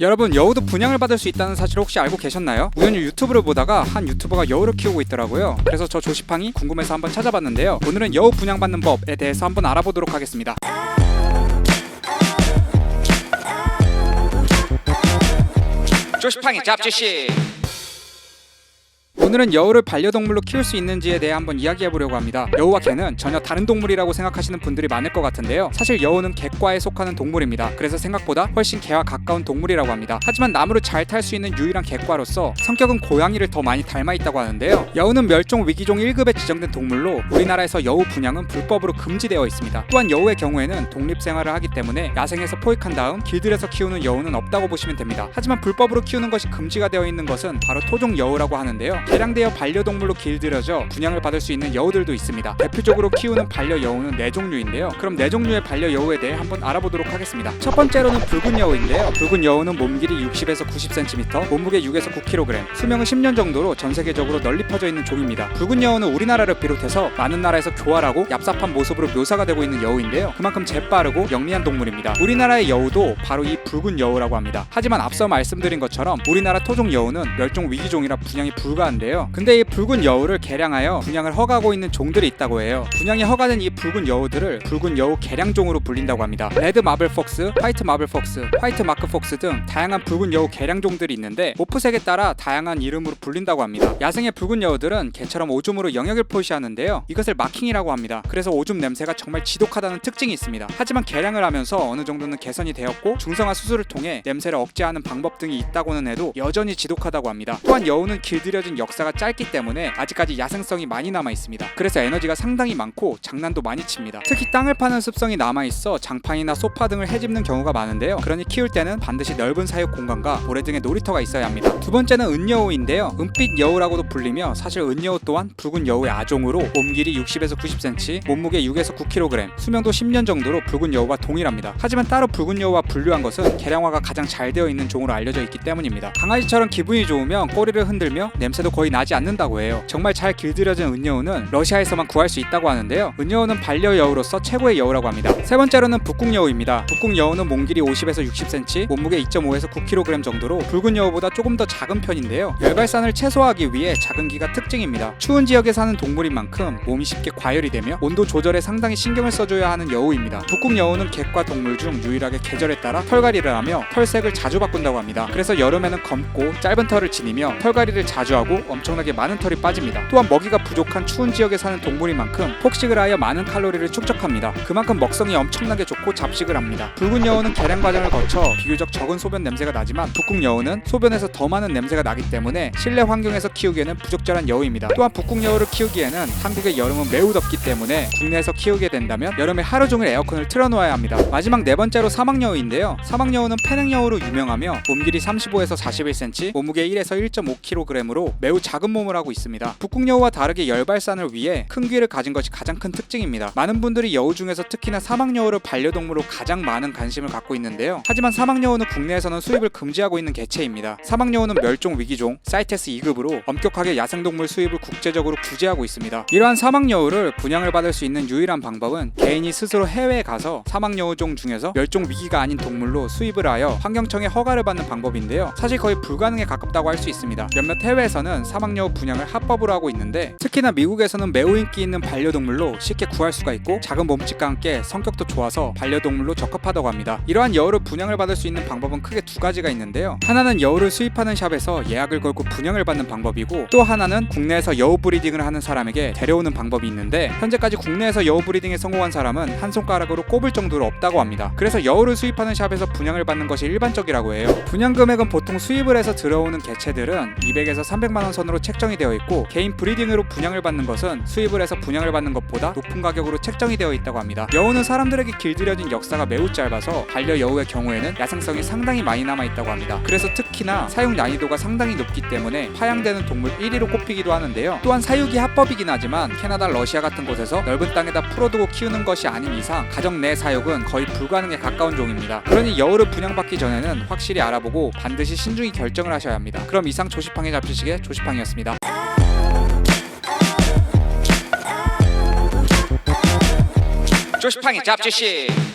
여러분 여우도 분양을 받을 수 있다는 사실 혹시 알고 계셨나요? 우연히 유튜브를 보다가 한 유튜버가 여우를 키우고 있더라고요. 그래서 저 조시팡이 궁금해서 한번 찾아봤는데요. 오늘은 여우 분양받는 법에 대해서 한번 알아보도록 하겠습니다. 조시팡이 잡지시 오늘은 여우를 반려동물로 키울 수 있는지에 대해 한번 이야기해 보려고 합니다. 여우와 개는 전혀 다른 동물이라고 생각하시는 분들이 많을 것 같은데요. 사실 여우는 개과에 속하는 동물입니다. 그래서 생각보다 훨씬 개와 가까운 동물이라고 합니다. 하지만 나무를 잘 탈 수 있는 유일한 개과로서 성격은 고양이를 더 많이 닮아 있다고 하는데요. 여우는 멸종 위기종 1급에 지정된 동물로 우리나라에서 여우 분양은 불법으로 금지되어 있습니다. 또한 여우의 경우에는 독립 생활을 하기 때문에 야생에서 포획한 다음 길들여서 키우는 여우는 없다고 보시면 됩니다. 하지만 불법으로 키우는 것이 금지가 되어 있는 것은 바로 토종 여우라고 하는데요. 개량되어 반려동물로 길들여져 분양을 받을 수 있는 여우들도 있습니다. 대표적으로 키우는 반려 여우는 네 종류인데요. 그럼 네 종류의 반려 여우에 대해 한번 알아보도록 하겠습니다. 첫 번째로는 붉은 여우인데요. 붉은 여우는 몸길이 60에서 90cm, 몸무게 6에서 9kg, 수명은 10년 정도로 전 세계적으로 널리 퍼져 있는 종입니다. 붉은 여우는 우리나라를 비롯해서 많은 나라에서 교활하고 얍삽한 모습으로 묘사가 되고 있는 여우인데요. 그만큼 재빠르고 영리한 동물입니다. 우리나라의 여우도 바로 이 붉은 여우라고 합니다. 하지만 앞서 말씀드린 것처럼 우리나라 토종 여우는 멸종 위기종이라 분양이 불가한데요. 근데 이 붉은 여우를 개량하여 분양을 허가하고 있는 종들이 있다고 해요. 분양이 허가된 이 붉은 여우들을 붉은 여우 개량종으로 불린다고 합니다. 레드 마블 폭스, 화이트 마블 폭스, 화이트 마크 폭스 등 다양한 붉은 여우 개량종들이 있는데 모프색에 따라 다양한 이름으로 불린다고 합니다. 야생의 붉은 여우들은 개처럼 오줌으로 영역을 표시하는데요. 이것을 마킹이라고 합니다. 그래서 오줌 냄새가 정말 지독하다는 특징이 있습니다. 하지만 개량을 하면서 어느 정도는 개선이 되었고 중성화 수술을 통해 냄새를 억제하는 방법 등이 있다고는 해도 여전히 지독하다고 합니다. 또한 여우는 길들여진 역사 가 짧기 때문에 아직까지 야생성이 많이 남아 있습니다. 그래서 에너지가 상당히 많고 장난도 많이 칩니다. 특히 땅을 파는 습성이 남아 있어 장판이나 소파 등을 해집는 경우가 많은데요. 그러니 키울 때는 반드시 넓은 사육 공간과 모래 등의 놀이터가 있어야 합니다. 두 번째는 은여우인데요. 은빛 여우라고도 불리며 사실 은여우 또한 붉은 여우의 아종으로 몸 길이 60에서 90cm, 몸무게 6에서 9kg, 수명도 10년 정도로 붉은 여우와 동일합니다. 하지만 따로 붉은 여우와 분류한 것은 개량화가 가장 잘 되어 있는 종으로 알려져 있기 때문입니다. 강아지처럼 기분이 좋으면 꼬리를 흔들며 냄새도 거의 나지 않는다고 해요. 정말 잘 길들여진 은여우는 러시아에서만 구할 수 있다고 하는데요. 은여우는 반려 여우로서 최고의 여우라고 합니다. 세 번째로는 북극 여우입니다. 북극 여우는 몸 길이 50에서 60cm, 몸무게 2.5에서 9kg 정도로 붉은 여우보다 조금 더 작은 편인데요. 열발산을 최소화하기 위해 작은 기가 특징입니다. 추운 지역에 사는 동물인 만큼 몸이 쉽게 과열이 되며 온도 조절에 상당히 신경을 써줘야 하는 여우입니다. 북극 여우는 객과 동물 중 유일하게 계절에 따라 털갈이를 하며 털색을 자주 바꾼다고 합니다. 그래서 여름에는 검고 짧은 털을 지니며 털갈이를 자주 하고 엄청나게 많은 털이 빠집니다. 또한 먹이가 부족한 추운 지역에 사는 동물인 만큼 폭식을 하여 많은 칼로리를 축적합니다. 그만큼 먹성이 엄청나게 좋고 잡식을 합니다. 붉은 여우는 개량 과정을 거쳐 비교적 적은 소변 냄새가 나지만 북극 여우는 소변에서 더 많은 냄새가 나기 때문에 실내 환경에서 키우기에는 부적절한 여우입니다. 또한 북극 여우를 키우기에는 한국의 여름은 매우 덥기 때문에 국내에서 키우게 된다면 여름에 하루 종일 에어컨을 틀어놓아야 합니다. 마지막 네 번째로 사막여우인데요. 사막여우는 페냉여우로 유명하며 몸길이 35에서 41cm, 몸무게 1에서 1.5kg으로 매우 작은 몸을 하고 있습니다. 북극여우와 다르게 열발산을 위해 큰 귀를 가진 것이 가장 큰 특징입니다. 많은 분들이 여우 중에서 특히나 사막여우를 반려동물로 가장 많은 관심을 갖고 있는데요. 하지만 사막여우는 국내에서는 수입을 금지하고 있는 개체입니다. 사막여우는 멸종 위기종 사이테스 2급으로 엄격하게 야생동물 수입을 국제적으로 규제하고 있습니다. 이러한 사막여우를 분양을 받을 수 있는 유일한 방법은 개인이 스스로 해외에 가서 사막여우종 중에서 멸종 위기가 아닌 동물로 수입을 하여 환경청의 허가를 받는 방법인데요. 사실 거의 불가능에 가깝다고 할 수 있습니다. 몇몇 해외에서는 사막여우 분양을 합법으로 하고 있는데 특히나 미국에서는 매우 인기 있는 반려동물로 쉽게 구할 수가 있고 작은 몸집과 함께 성격도 좋아서 반려동물로 적합하다고 합니다. 이러한 여우를 분양을 받을 수 있는 방법은 크게 두 가지가 있는데요. 하나는 여우를 수입하는 샵에서 예약을 걸고 분양을 받는 방법이고 또 하나는 국내에서 여우 브리딩을 하는 사람에게 데려오는 방법이 있는데 현재까지 국내에서 여우 브리딩에 성공한 사람은 한 손가락으로 꼽을 정도로 없다고 합니다. 그래서 여우를 수입하는 샵에서 분양을 받는 것이 일반적이라고 해요. 분양 금액은 보통 수입을 해서 들어오는 개체들은 200에서 300만 원 선으로 책정이 되어 있고 개인 브리딩으로 분양을 받는 것은 수입을 해서 분양을 받는 것보다 높은 가격으로 책정이 되어 있다고 합니다. 여우는 사람들에게 길들여진 역사가 매우 짧아서 반려 여우의 경우에는 야생성이 상당히 많이 남아 있다고 합니다. 그래서 특히나 사육 난이도가 상당히 높기 때문에 파양되는 동물 1위로 꼽히기도 하는데요. 또한 사육이 합법이긴 하지만 캐나다, 러시아 같은 곳에서 넓은 땅에다 풀어두고 키우는 것이 아닌 이상 가정 내 사육은 거의 불가능에 가까운 종입니다. 그러니 여우를 분양받기 전에는 확실히 알아보고 반드시 신중히 결정을 하셔야 합니다. 그럼 이상 조시팡의 잡지식의 조시팡 이었습니다. 조시팡의 잡지식